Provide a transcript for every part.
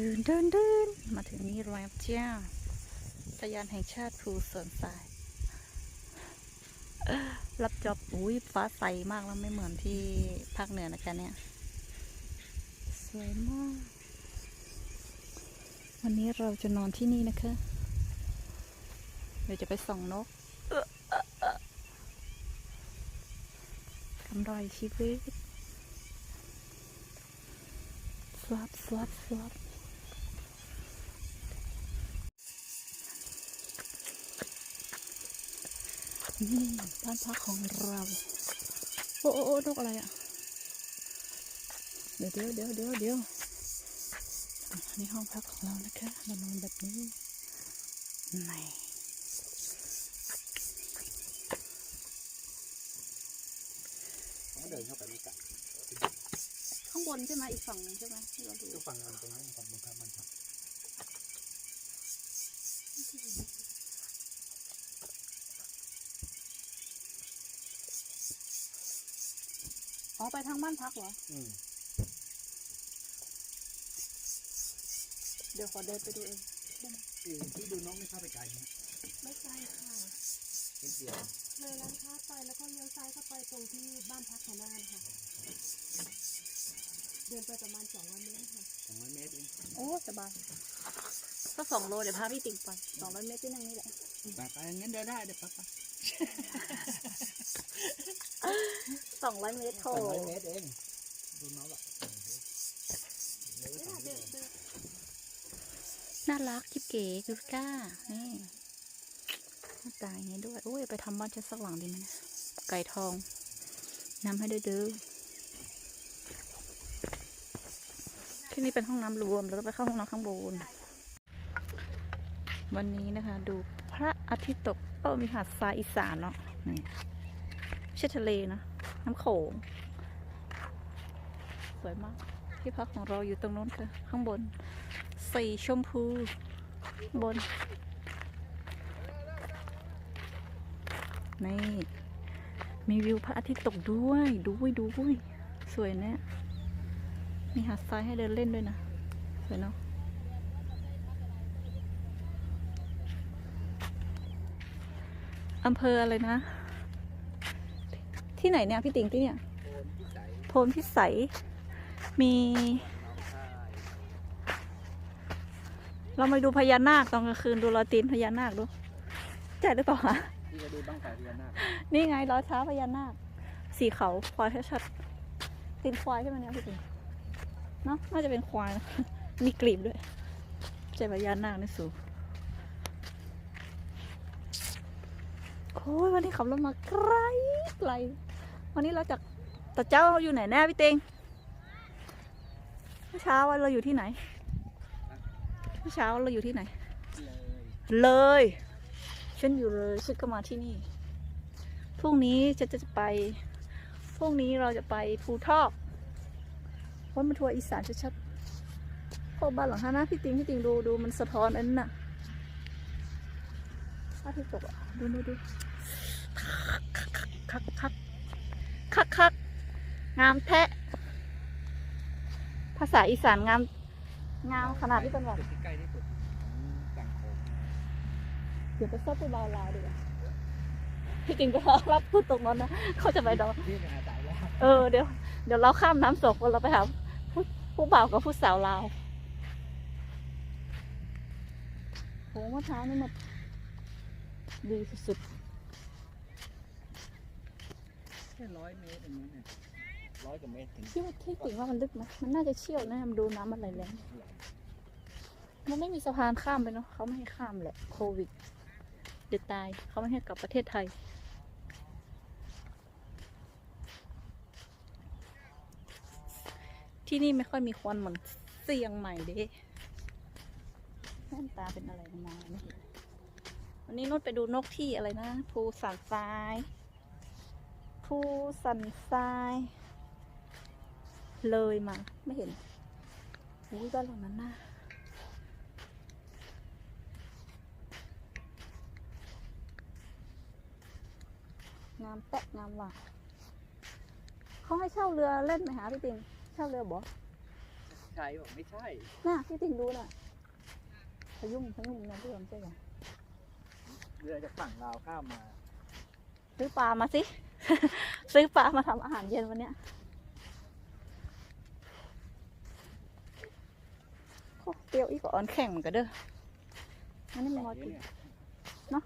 ดินเดินเดินมาถึงนี่แล้วจ้าพยานแห่งชาติภูสวนสาย รับจอบอุ้ยฟ้าใสมากแล้วไม่เหมือนที่ภาคเหนือนะคะเนี่ย สวยมาก วันนี้เราจะนอนที่นี่นะคะ เดี๋ยวจะไปส่องนกเอะเอะเอะกำไรชีวิตสวับสวับสวับ นี่บ้านพักของเราโอ้โอ้โอ้นกอะไรอะ เดี๋ยวเดี๋ยวเดี๋ยวเดี๋ยวเดี๋ยวอะนี่ห้องพักของเรานะคะมานอนแบบนี้ไหนเขาเดินเข้าไปไม่ไกลข้างบนใช่ไหมอีกฝั่งหนึ่งใช่ไหมที่เราดูก็ฟังกันตรงนั้นฝั่งตรงข้ามมัน อ๋อไปทางบ้านพักเหรอ อืมเดี๋ยวขอเดินไปดูเองที่ที่ดูน้องไม่เข้าไปไกลนะไม่ไกลค่ะ นิดเดียวเลยร้านค้าไปแล้วก็เลี้ยวซ้ายเข้าไปตรงที่บ้านพักของนานค่ะ เดินไปประมาณสองร้อยเมตรค่ะ สองร้อยเมตรเองโอ้สบายก็สองโลเดี๋ยวพาพี่ติ่งไปสองร้อยเมตรที่นั่งนี่แหละ ไปไปงั้นเดินได้เดี๋ยวไปไป สองร้อยเมตรโถสองร้อยเมตรเอง ดูน้องอะน่ารักคิบเก๋คิบก้า นี่หน้าตาอย่างนี้ด้วยโอ้ย ไปทำบ้านฉันสักหลังดีไหมนี่ยไก่ทองนำให้ด้วยเด้อที่นี่เป็นห้องน้ำรวม แล้วก็ไปเข้าห้องน้ำข้างบน วันนี้นะคะ ดูพระอาทิตย์ตก เออมีหาดทรายอีสานเนาะนี่ไม่ใช่ทะเลนะ น้ำโขงสวยมาก ที่พักของเราอยู่ตรงนู้นค่ะ ข้างบน สีชมพู บน นี่ มีวิวพระอาทิตย์ตกด้วยดูด้วยดูด้วยสวยเนี่ยมีหาดทรายให้เดินเล่นด้วยนะ สวยเนาะอำเภออะไรนะ ที่ไหนเนี่ยพี่ติ๋งที่เนี่ยโคนที่ใสโพนพิสัย มีน้องค่ายเรามาดูพญานาคตอนกลางคืนดูรอยตีนพญานาคดูใช่หรือเปล่าคะที่จะดูบ้างไฟพญานาคนี่ไงรอยเท้าพญานาค สีเขาควายชัดๆตีนควายใช่ไหมเนี่ยพี่ติ๋งเนาะน่าจะเป็นควายนะมีกลีบด้วยใช่พญานาคนี่สูงโอ้ยวันนี้ขับรถมาไกลไกล วันนี้เราจากแต่เจ้าอยู่ไหนแน่พี่เต็งเมื่อเช้าเราอยู่ที่ไหนเมื่อเช้าเราอยู่ที่ไหนเลยเลย ฉันอยู่เลยฉันก็มาที่นี่ พรุ่งนี้จะจะไป พรุ่งนี้เราจะไปภูทอกวันมาทัวร์อีสานชัดๆโอ้บ้านหลังท่านะพี่ติงพี่ติงดูดูมันสะท้อนอันนั้นน่ะพระอาทิตย์ตกอะดูดูดูคักคักคัก คักคักงามแทะ ภาษาอีสานงาม งามขนาดที่เป็นแบบจุดที่ใกล้ที่สุดฝั่งโขงเดี๋ยวไปซ่อมที่บาวลาวดีกว่าพี่จริงก็รับพูดตรงนั้นนะเขาจะไปดอเออเดี๋ยวเดี๋ยวเราข้ามน้ำศกเราไปหาผู้ผู้บ่าวกับผู้สาวลาวโหเมะพร้านี่มันดีสุดแค่ร้อยเมตรอย่างนี้เนี่ยร้อยกว่าเมตรถึงๆที่ที่จริงว่ามันลึกไหมมันน่าจะเชี่ยวนะมันดูน้ำมันไหลแรงมันไม่มีสะพานข้ามไปเนาะเขาไม่ให้ข้ามแหละโควิดเดี๋ยวตายเขาไม่ให้กลับประเทศไทย ที่นี่ไม่ค่อยมีควันเหมือนเสียงใหม่เด้แว่นตาเป็นอะไรมองอะไรไม่เห็นวันนี้นุชไปดูนกที่อะไรนะภูสันทราย ภูสันทราย เลยมาไม่เห็นอุ้ยบ้านหลังนั้นน่ะงามแปะงามว่ะเขาให้เช่าเรือเล่นไหมหาพี่ติงเช่าเรือบ่เช่ชัยบอกไม่ใช่ น่ะพี่ติ่งดูน่ะพยุงพยุงนะพี่ผมใช่ไหมเรือจากฝั่งลาวข้ามมาซื้อปลามาสิ ซื้อปลามาทำอาหารเย็นวันเนี้ยโอ้เปรี้ยวอีกกว่าอ่อนแข็งเหมือนกันเด้ออันนี้มันฝั่มางกินี้นเนี่ย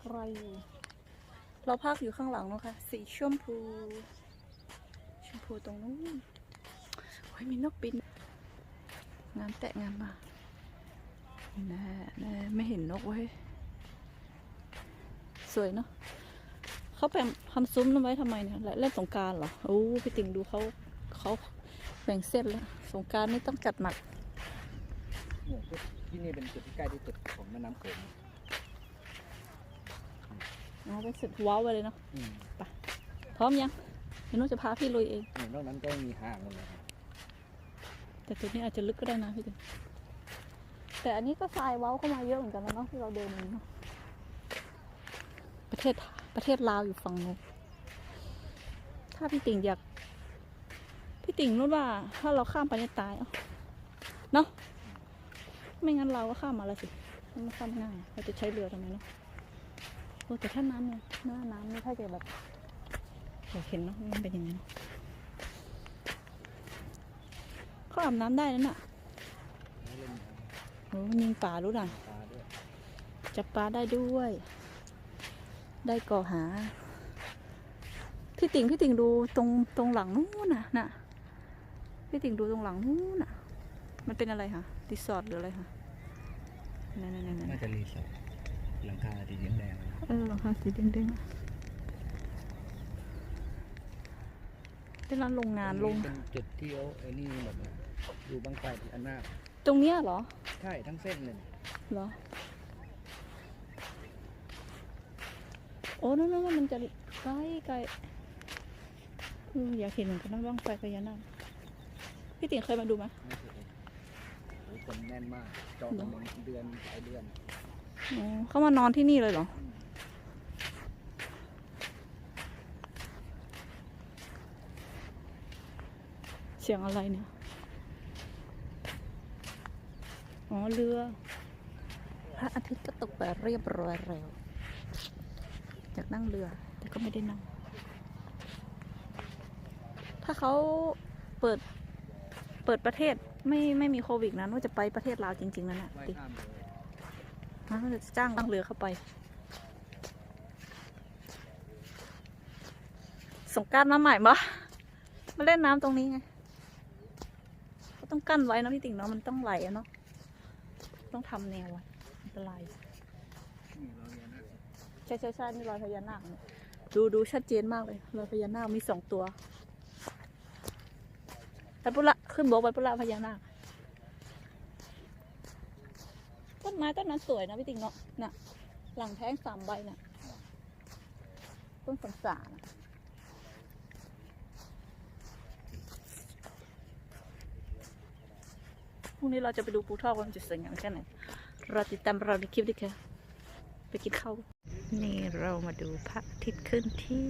ไกลอยู่เราพักอยู่ข้างหลังเนะค่ะสีชมพูชมพูตรงนู้นโอ้ยมีนกบิน งานแตะงานมาแน่แน่ไม่เห็นนกเว้ย สวยเนาะ เขาแบ่งทำซุ้มนั้นไว้ทำไมเนี่ยเล่นสงกรารเหรอโอ้พี่ติ่งดูเขาเขาแบ่งเส้นแล้วสงกรารนี่ต้องจัดหนักเนี่ยจุดที่นี่เป็นจุดที่ใกล้ที่สุดของแม่น้ำโขงเอาไปสุดว้าวไปเลยเนาะอืมพร้อมยังเดี๋ยวหนุจะพาพี่ลุยเองเนี่ยนอกนั้นก็มีห่างหมดเลยครับแต่ตัวนี้อาจจะลึกก็ได้นะพี่ติ่งแต่อันนี้ก็ทรายเว้าเข้ามาเยอะเหมือนกันแล้วเนาะที่เราเดินมาเนาะประเทศ ประเทศลาวอยู่ฝั่งนู้นถ้าพี่ติ่งอยาก พี่ติ่งรู้ว่า ถ้าเราข้ามไปเนี่ยตายเนาะไม่งั้นเราก็ข้ามมาล้วสิมันข้ามง่ายเราจะใช้เรือทำไมเนาะโอ้แต่ถ้าน้ำเนี่ยหน้าน้ำเนี่ยถ้าจะแบบอยากเห็นเนาะมันเป็นยังไงเขาอาบน้ำได้นั่นน่ะโอ้ยิงป่ารู้ดังปลาจับปลาได้ด้วย ได้ก่อหา พี่ติ่งพี่ติ่งดูตรงตรงหลังนู้นน่ะน่ะ พี่ติ่งดูตรงหลังนู้นน่ะ มันเป็นอะไรคะรีสอร์ทหรืออะไรคะนั่นนั่นนั่นน่าจะรีสอร์ทหลังคาสีแดงๆ เออหลังคาสีแดงๆเป็นร้านโรงงานโรงเป็นจุดที่เขาไอ้นี่แบบว่าดูบังไฟที่อันนาคตรงเนี้ยเหรอ ใช่ทั้งเส้นเลยเหรอ โอ้นั่นนั่นนั่นมันจะใกล้ไกลอืมอยากเห็นเหมือนกันนะบ้างไฟพญานาคพี่ติ๋งเคยมาดูไหมไม่เคยโอ้โหคนแน่นมาก จองกันเป็นเดือนหลายเดือนอ๋อเขามานอนที่นี่เลยเหรอเสียงอะไรเนี่ย อ๋อเรือ พระอาทิตย์ก็ตกไปเรียบร้อยแล้ว อยากนั่งเรือ แต่ก็ไม่ได้นั่ง ถ้าเขาเปิดเปิดประเทศไม่ไม่มีโควิดนะว่าจะไปประเทศลาวจริง ๆ นั่นแหละว่ายติข้ามเลยฮะจะจ้างนั่งเรือเข้าไป สงการมาใหม่ปะมาเล่นน้ำตรงนี้ไงก็ต้องกั้นไว้นะพี่ติ่งเนาะมันต้องไหลอะเนาะต้องทำแนวไว้อันตราย ใช่ใช่ใช่นี่รอยพญานาคเนี่ยดูดูชัดเจนมากเลยรอยพญานาคมีสองตัวไปปุระขึ้นบกไปปุระพญานาคต้นไม้ต้นนั้นสวยนะพี่ติงเนาะน่ะ หลังแท้งสามใบน่ะ ต้นสังสารพรุ่งนี้เราจะไปดูภูทอกว่ามันจะสวยงามแค่ไหนเราติดตามเราในคลิปด้วยค่ะ ไปกินข้าว นี่เรามาดูพระอาทิตย์ขึ้นที่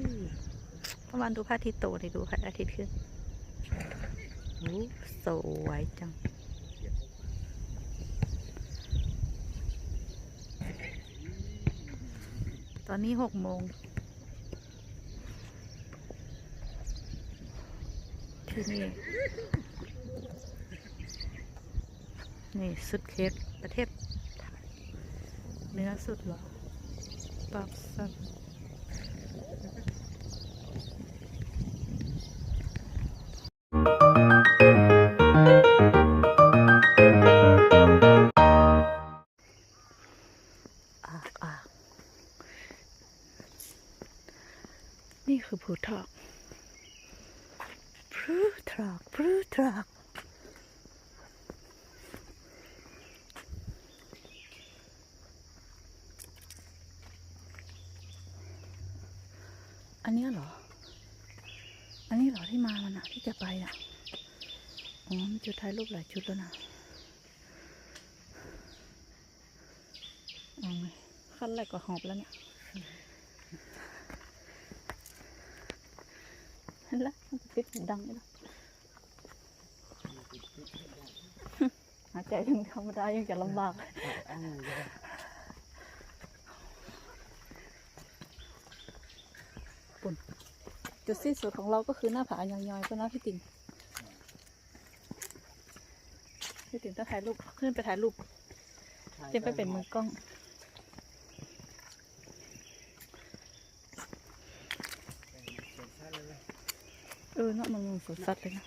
เมื่อวานดูพระอาทิตย์โตนี่ดูพระอาทิตย์ขึ้นโอ้สวยจัง ตอนนี้หกโมง ที่นี่ นี่สุดเขตประเทศไทยเนื้อสุดหรอ ปากสันอากอนี่คือภูทอกพูทอกพูทอกอันเนี้ยเหรอ อันนี้เหรอที่มามันอะที่ จะไปอะ อ๋อมีจุดถ่ายรูปหลายชุดแล้วนะเอาไงขั้นแรกก็หอบแล้วเนี่ยเห็นแล้วมันจะปิดดังไหมล่ะหายใจถึงธรรมดายังจะลำบาก อ้าวเลย จุดสิ้นสุดของเราก็คือหน้าผาย่อยๆก็นะพี่ติ๋งพี่ติ๋งต้องถ่ายรูปขึ้นไปถ่ายรูปเจะไปเป็นมือกล้องเสียงชัดเลยเออเนาะมันสดสัดเลยนะ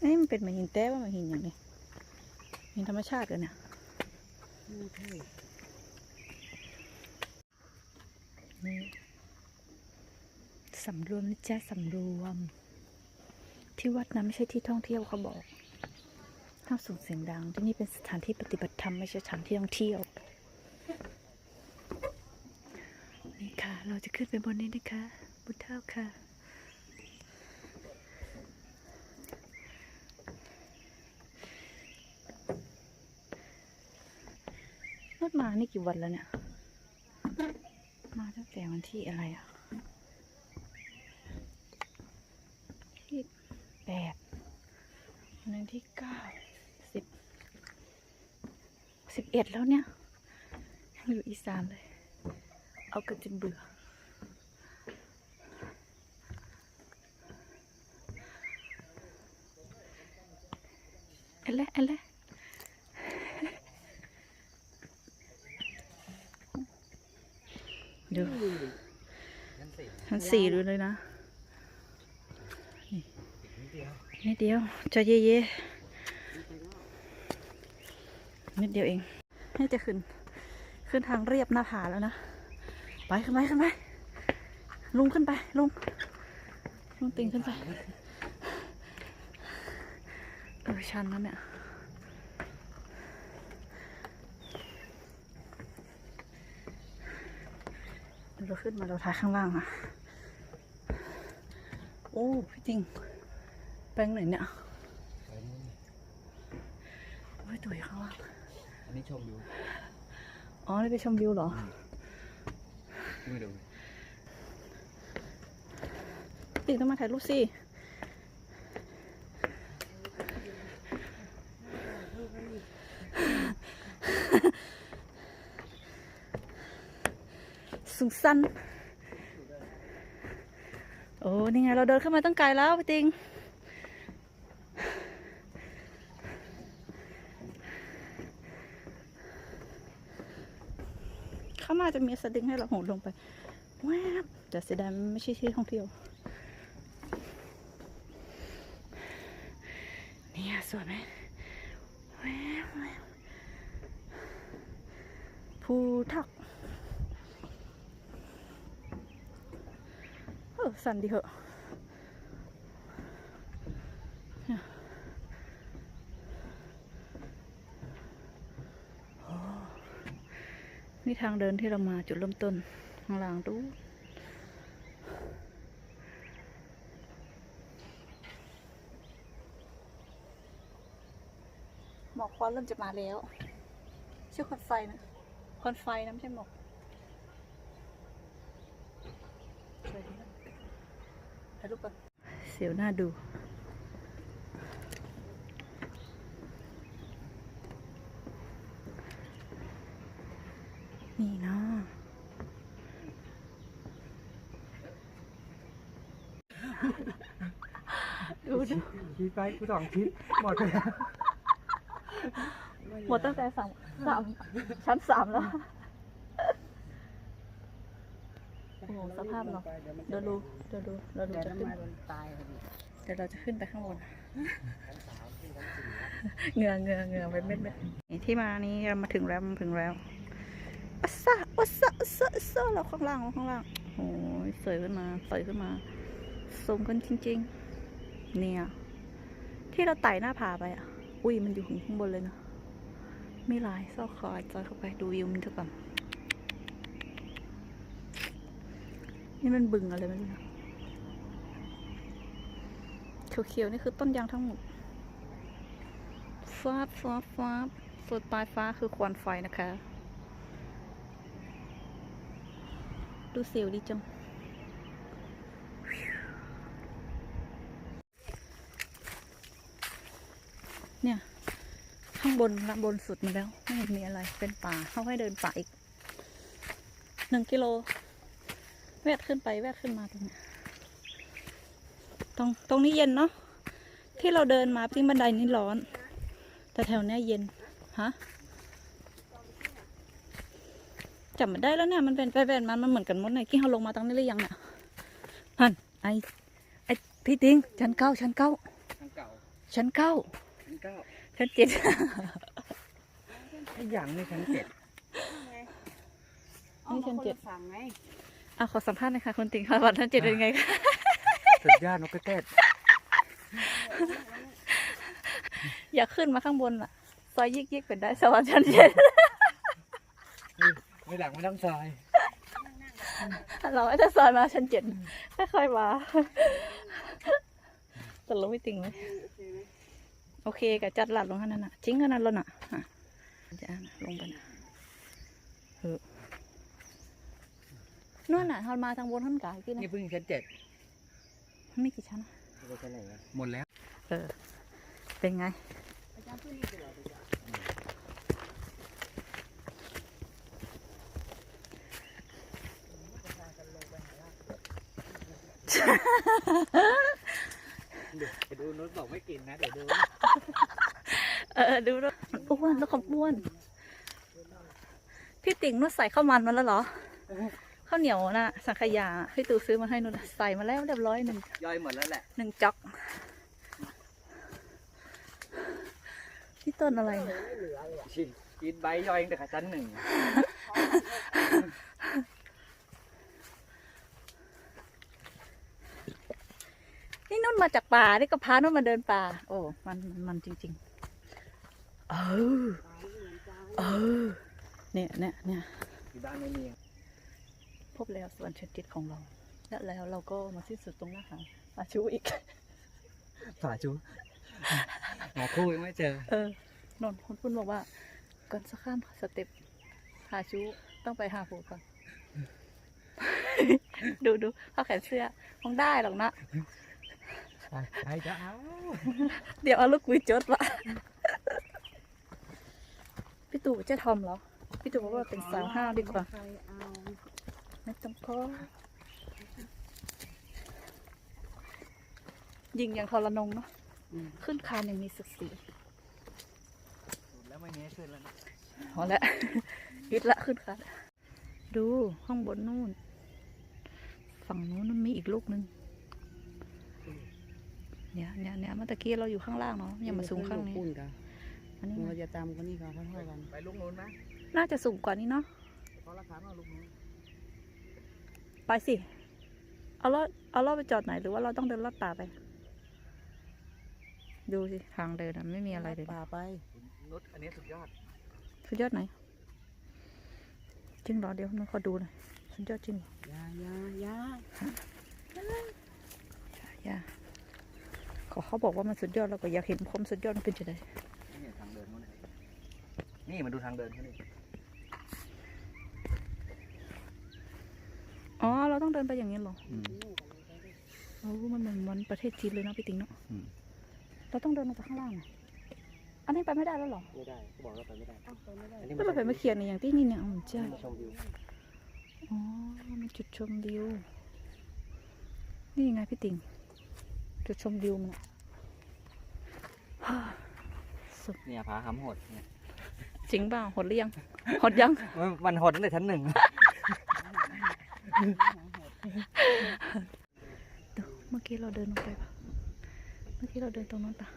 เอ้ยมันเป็นเหมือนหินแต้ว่ามันหินอย่างนี้หินธรรมชาติเลยเนี่ย อืมใช่ นี่ สำรวมนะจ๊ะสำรวม ที่วัดนะไม่ใช่ที่ท่องเที่ยวเขาบอกห้ามส่งเสียงดัง ที่นี่เป็นสถานที่ปฏิบัติธรรมไม่ใช่สถานที่ท่องเที่ยว นี่ค่ะ เราจะขึ้นไปบนนี้นะคะบนเท้าค่ะรถมานี่กี่วันแล้วเนี่ย มาตั้งแต่วันที่อะไรอะ แปดวันที่เก้าสิบสิบเอ็ดแล้วเนี่ย ยังอยู่อีสานเลย เอากันจนเบื่อเอะไรอะไรเดี๋ยวงั้นสิชั้นสี่ดูเลยนะ นิด เดียวนิดเดียวใจเย่ๆนิดเดียวเองให้จะขึ้น ขึ้นทางเรียบหน้าผาแล้วนะ ไปขึ้นไปขึ้นไปลุงขึ้นไปลุงลุงติงขึ้นไป เออ ชันแล้วเนี่ยเราขึ้นมาเราถ่ายข้างล่างอะโอ้ พี่จริง แปลงไหนเนี่ยไปนู่นโอ้ยตัวอยู่ข้างล่างอันนี้ชมวิวอ๋อนี่ไปชมวิวเหรอไม่ดูติงต้องมาถ่ายรูปสิสุงสันโอ้ นี่ไง เราเดินเข้ามาตั้งไกลแล้วพี่ติง ข้างหน้าจะมีสดึงให้เราโหนลงไปแวบแต่เสียดายมันไม่ใช่ที่ท่องเที่ยว เนี่ยสวยไหมแวบแวบภูทัก เออสั่นดีเหอะเนี่ยโอ้ นี่ทางเดินที่เรามาจุดเริ่มต้นข้างล่างดูหมอกควันเริ่มจะมาแล้วชื่อควันไฟนะควันไฟนะไม่ใช่หมอกสวยดีนะถ่ายรูปก่อนเสียวหน้าดู นี่นะดูดูชี้ไปกูสองทิศหมดไปแล้วหมดตั้งแต่สามสามชั้นสามแล้วโอ้โหสภาพเนาะเดี๋ยวดูเดี๋ยวดูเราดูแต่จะน้ำขึ้นมันมันตายพอดีเดี๋ยวเราจะขึ้นไปข้างบนเหงื่อเหงื่อเหงื่อเป็นเม็ดเม็ดนี่ที่มานี้เรามาถึงแล้วมาถึงแล้ว อัสซะอัสซะอัสซะอัสซะเราข้างล่างเราข้างล่างโอ้ยสวยขึ้นมาสวยขึ้นมาสมกันจริง ๆ เนี่ย ที่เราไต่หน้าผาไปอะ อุ้ยมันอยู่ถึงข้างบนเลยนะมีลายซอกคอยจอยเข้าไปดูวิวมันเถอะก่อนนี่มันบึงอะไรไม่รู้นะเขียวๆนี่คือต้นยางทั้งหมดฟ้าฟ้าฟ้าส่วนปลายฟ้าคือควันไฟนะคะ ดูเซียวดีจัง เนี่ย ข้างบนละบนสุดมาแล้ว ไม่เห็นมีอะไร เป็นป่าเขาให้เดินป่าอีกหนึ่งกิโล แวดขึ้นไปแวดขึ้นมาตรงนี้ตรงตรงนี้เย็นเนาะที่เราเดินมาที่บันไดนี่ร้อน แต่แถวเนี้ยเย็นฮะ จำไม่ได้แล้วเนี่ยมันเป็นไปเป็นมันมันเหมือนกันหมดเลยที่เขาลงมาตรงนี้หรือยังเนี่ยฮันไอไอพี่ติงชั้นเก้าชั้นเก้าทางเก่าชั้นเก้าชั้นเก้าชั้นเจ็ดไอ้อย่างในชั้นเจ็ดนี่ชั้นเจ็ดฝั่งไงอะขอสัมภาษณ์หน่อยค่ะคุณติงค่ะวันชั้นเจ็ดเป็นไงคะสุดยอดนกกระเต็ดอยากขึ้นมาข้างบนอะซอยยิกยิกๆเป็นได้สวรรค์ชั้นเจ็ด ไม่หลังไม่ต้องซอยเราไม่ได้ซอยมาชั้นเจ็ดค่อยๆมาตกลงไม่ติงไหมโอเคกับจัดหลัดลงขนาดนั้นน่ะจริงขนาดนั้นแล้วน่ะอะจะอะลงไปนะเออนู่นน่ะทอนมาทางบนท่านกายกี่นะนี่เพิ่งชั้นเจ็ดไม่กี่ชั้นนะหมดแล้ว เออ เป็นไง เดี๋ยวดูนุชบอกไม่กินนะเดี๋ยวดูเออดูด้วยมันอ้วนแล้วก็อ้วน พี่ติ่งนุ่นใส่ข้าวมันมาแล้วเหรอข้าวเหนียวน่ะ สังขยาพี่ตู่ซื้อมาให้นุ่นใส่มาแล้วเรียบร้อยหนึ่งย่อยหมดแล้วแหละหนึ่งจ็อกนี่ต้นอะไรเนี่ยชินกินใบย่อยตั้งแต่ชั้นหนึ่ง นี่นุ่น มาจากป่านี่ก็พานุ่นมาเดินป่า โอ้มันมันมันจริงๆ เออ เออ เนี่ยเนี่ยเนี่ยที่บ้านไม่มีพบแล้วสวนเชิดจิตของเรา และแล้วเราก็มาสิ้นสุดตรงหน้าหาดอาชูอีกฝาจูหาคู่ยังไม่เจอ เออนนท์คนพูดบอกว่า ก่อนสักข้ามสเต็ปหาชูต้องไปหาผูก่อน ดูดูเขาแขนเสื้อคงได้หรอกนะ ใครจะเอา เดี๋ยวเอาลูกกุยจดวะพี่ตู่จะทอมเหรอ พี่ตู่บอกว่าเป็นสาวห้าวดีกว่าใครเอาไม่ต้องขอยิงอย่างทรนงเนาะ ขึ้นคานอย่างมีศักดิ์ศรีแล้วไม่มีให้ขึ้นแล้วนะพอแล้วยึดละขึ้นคานดูข้างบนนู่น ฝั่งนู้นมันมีอีกลูกนึง เนี่ยเนี่ยเนี่ยเมื่อตะกี้เราอยู่ข้างล่างเนาะยังมาสูงข้างนี้ปุ่นกันอันนี้เราจะตามกันนี่กันค่อยๆกันไปลูกนู้นไหมน่าจะสูงกว่านี้เนาะเพราะราคาเท่าลูกนู้นไปสิเอารถเอารถไปจอดไหนหรือว่าเราต้องเดินลอดป่าไป ดูสิทางเดินอะไม่มีอะไรเลยป่าไปนุชอันนี้สุดยอดสุดยอดไหนจริงเหรอเดี๋ยวน้องขอดูหน่อยสุดยอดจริงเหรอยายายาอย่า ขอเขาบอกว่ามันสุดยอดเราก็อยากเห็นความสุดยอดมันเป็นจะไดนี่ทางเดินนู้นนี่มาดูทางเดินเขาดิอ๋อ เราต้องเดินไปอย่างนี้เหรอโอ้มันเหมือนวันประเทศจีนเลยนะพี่ติ๋งเนาะเราต้องเดินมาจากข้างล่างอะอันนี้ไปไม่ได้แล้วเหรอ ไม่ได้เขาบอกเราไปไม่ได้เอาไปไม่ได้อันนี้ก็เราไปไม่เขียนในอย่างที่นี่เนี่ยอ๋อใช่ชมวิวอ๋อมันจุดชมวิว นี่ไงพี่ติ๋ง จุดชมวิวมันอะฮ่าสุดเนี่ยผาหำหดเนี่ยจริงเปล่าหดหรือยังหดยัง มันมันหดตั้งแต่ชั้นหนึ่งเดี๋ยวเมื่อกี้เราเดินลงไปปะเมื่อกี้เราเดินตรงนั้นปะ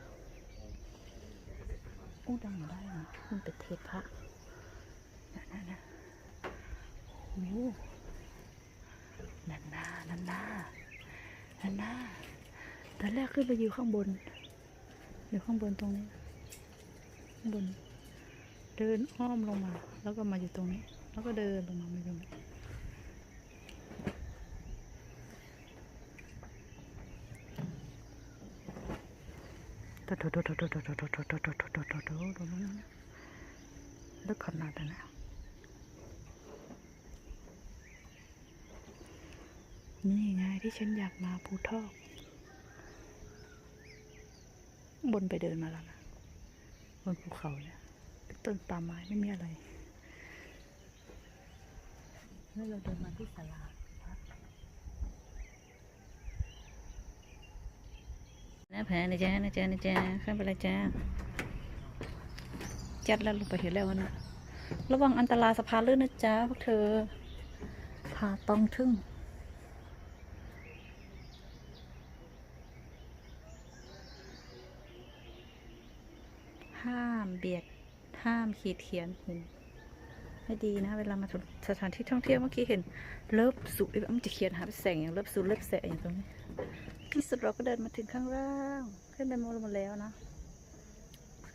โอ้ดังได้นะมันเป็นเทพพระนั่นนั่นนะโอ้โหนั่นนานั่นนานั่นนา ตอนแรกขึ้นไปอยู่ข้างบนอยู่ข้างบนตรงนี้ข้างบน เดินอ้อมลงมา แล้วก็มาอยู่ตรงนี้ แล้วก็เดินลงมามาตรงนี้โดดโดดโดดโดดโดดโดดโดดโดดโดดโดดโดดโดดโดดโดดโดดลึกขนาดนั้นนะนี่ไงที่ฉันอยากมาภูทอก บนไปเดินมาแล้วนะบนภูเขาเนี่ยเป็นต้นป่าไม้ไม่มีอะไรแล้วเราเดินมาที่ศาลานะแผลนะจ๊ะนะจ๊ะนะจ๊ะขึ้นไปเลยจ้าจัดแล้วลงไปเห็นแล้วนะระวังอันตรายสะพานลื่นนะจ๊ะพวกเธอพาต้องทึ่ง ห้ามเบียด ห้ามขีดเขียนเห็นให้ดีนะ เวลามาสถานที่ท่องเที่ยวเมื่อกี้เห็น เลิฟสุดมันจะเขียนหาเป็นแสงอย่างเลิฟสุดเลิฟแสงอย่างตรงนี้ที่สุดเราก็เดินมาถึงข้างล่างขึ้นไปหมดแล้วนะ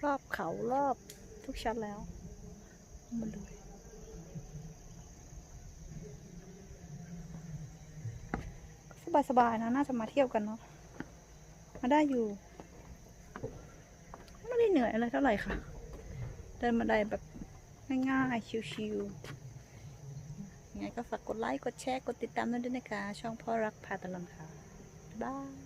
รอบเขารอบทุกชั้นแล้วมาดูสบายๆนะ น่าจะมาเที่ยวกันเนาะมาได้อยู่ ไม่ได้เหนื่อยอะไรเท่าไหร่ค่ะ เดินมาได้แบบง่ายๆ ชิวๆยังไงก็ฝากกดไลค์ กดแชร์ กดติดตามด้วยนะคะ ช่องพ่อรักพาตลอดค่ะ บ๊ายบาย